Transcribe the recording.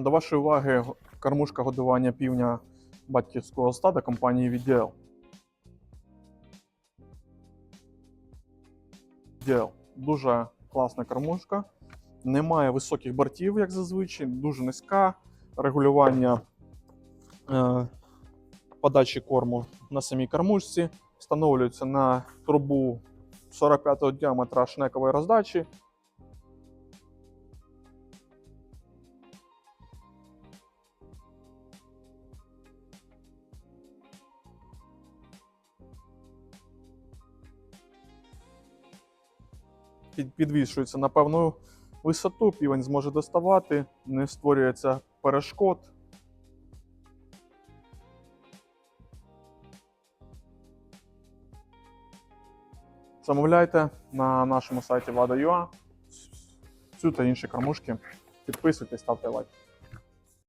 До вашої уваги кормушка годування півня батьківського стада компанії VDL. VDL. Дуже класна кормушка. Немає високих бортів, як зазвичай, дуже низька. Регулювання е, подачі корму на самій кормушці. Встановлюється на трубу 45-го діаметра шнекової роздачі. Підвішується на певну висоту, півень зможе доставати, не створюється перешкод. Замовляйте на нашому сайті Vada.ua цю та інші кормушки. Підписуйтесь, ставте лайк.